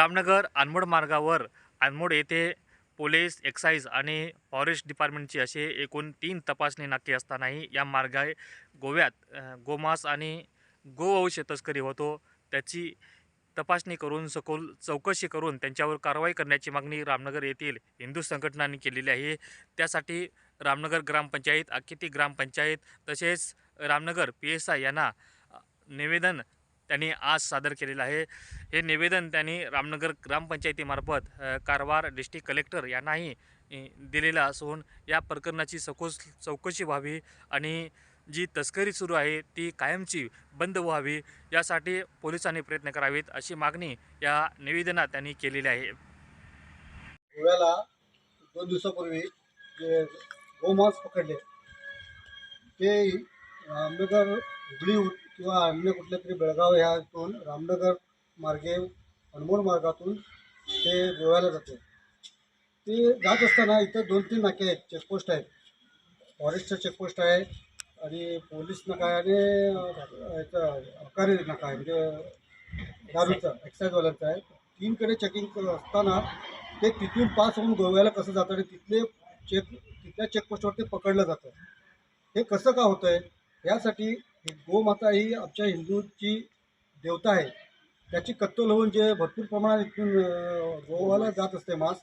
रामनगर अनमोड मार्गावर अनमोड येथे police excise आणि फॉरेस्ट डिपार्टमेंटची असे एकूण तीन तपासणी नाके असतानाही या मार्गाने गोव्यात गोमांस आणि गोवंश तस्करी होतो. त्याची तपासणी करून सखोल चौकशी करून त्यांच्यावर कारवाई करण्याची मागणी रामनगर येथील हिंदू संघटनांनी केलेली आहे. त्यासाठी रामनगर ग्रामपंचायत अख्खिती ग्रामपंचायत तसेच रामनगर पी एस आय यांना निवेदन त्यांनी आज सादर केलेलं आहे. हे निवेदन त्यांनी रामनगर ग्रामपंचायतीमार्फत कारवार डिस्ट्रिक्ट कलेक्टर यांनाही दिलेला दिलेलं असून या प्रकरणाची सखोस चौकशी व्हावी आणि जी तस्करी सुरू आहे ती कायमची बंद व्हावी यासाठी पोलिसांनी प्रयत्न करावेत अशी मागणी या निवेदनात त्यांनी केलेली आहे. गोव्याला दोन दिवसापूर्वी जे गोमांस पकडले ते रामनगर हुबळी किंवा अन्य कुठल्या तरी बेळगाव ह्यातून रामनगर मार्गे अनमोल मार्गातून ते गोव्याला जाते. ते जात असताना इथं दोन तीन नाके आहेत चेकपोस्ट आहेत. फॉरेस्टचं चेकपोस्ट आहे आणि पोलीस नका आहे आणि याचं अबकारी नका आहे. म्हणजे दारूचा एक्साईजवाल्यांचं आहे. तीनकडे चेकिंग असताना ते तिथून पास होऊन गोव्याला कसं जातं आणि तिथले चेक तिथल्या चेकपोस्टवर ते पकडलं जातं. हे कसं का होतं आहे यासाठी गोमाता ही आमच्या हिंदूची देवता आहे. त्याची कत्तल होऊन जे भरपूर प्रमाणात इथून गोवाला जात असते मांस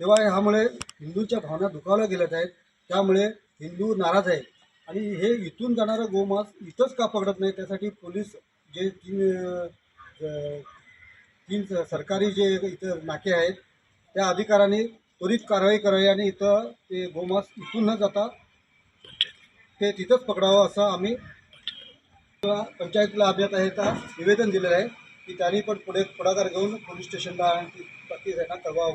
तेव्हा ह्यामुळे हिंदूंच्या भावना दुखावल्या गेल्यात आहेत. त्यामुळे हिंदू नाराज आहे आणि हे इथून जाणारं गोमांस इथंच का पकडत नाही? त्यासाठी पोलीस जे तीन तीन स- सरकारी जे इथं नाके आहेत त्या अधिकाऱ्यांनी त्वरित कारवाई करावी आणि इथं ते गोमांस इथून न जाता ते तिथंच पकडावं असं आम्ही पंचायतीला अभियंता आहे त्या निवेदन दिलेलं आहे की त्यांनी पण पुढे पुढाकार घेऊन पोलीस स्टेशनला आणि ती बाकी त्यांना कळवावं